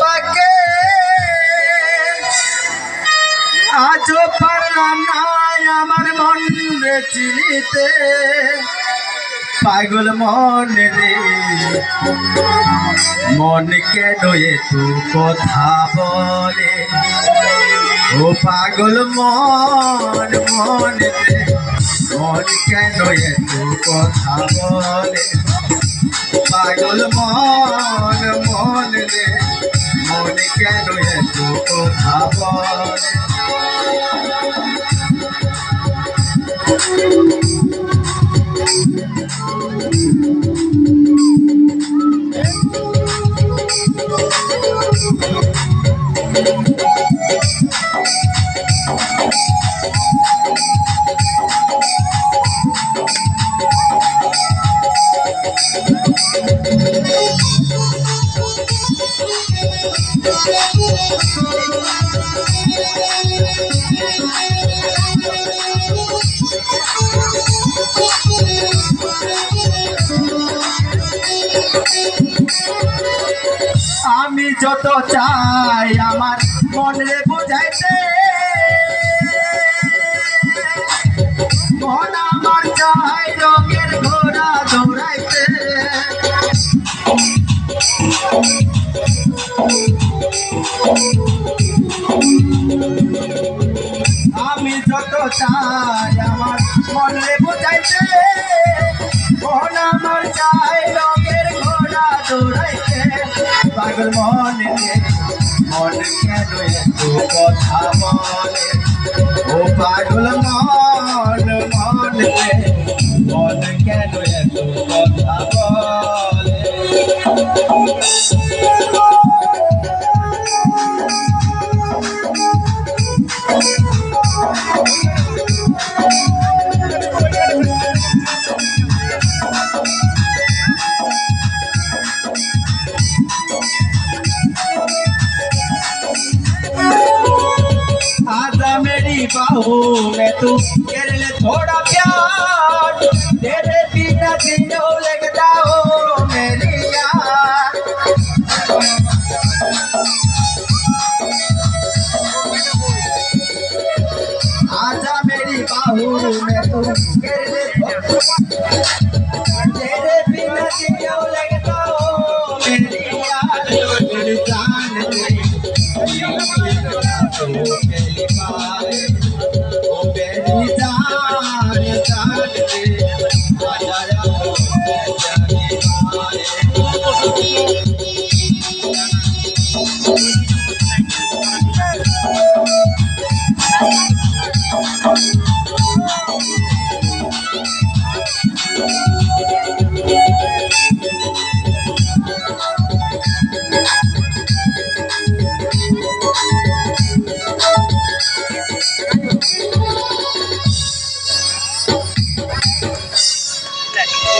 বাবাকে। আজও পারলাম না আমার মন চিনিতে পাগল মন রে। মন কেন তু কথা বলে। ও পাগল মন মন রে। মন কেন তু কথা বলে। আমি যত চাই আমার মনে বুঝাইতে। চাই আমার মনে বুঝাইতে। মন আমার চাই রঙের ঘোড়া দৌড়াইতে। পাগল মনে মন কেন এত কথা বলে? मेरी बाहों में तू कर ले थोड़ा प्यार तेरे बिना जियो लगता हो मेरी यार आजा मेरी बाहों में तू कर ले थोड़ा तेरे बिना जियो लगता हो मेरी यार मेरी जान तेरी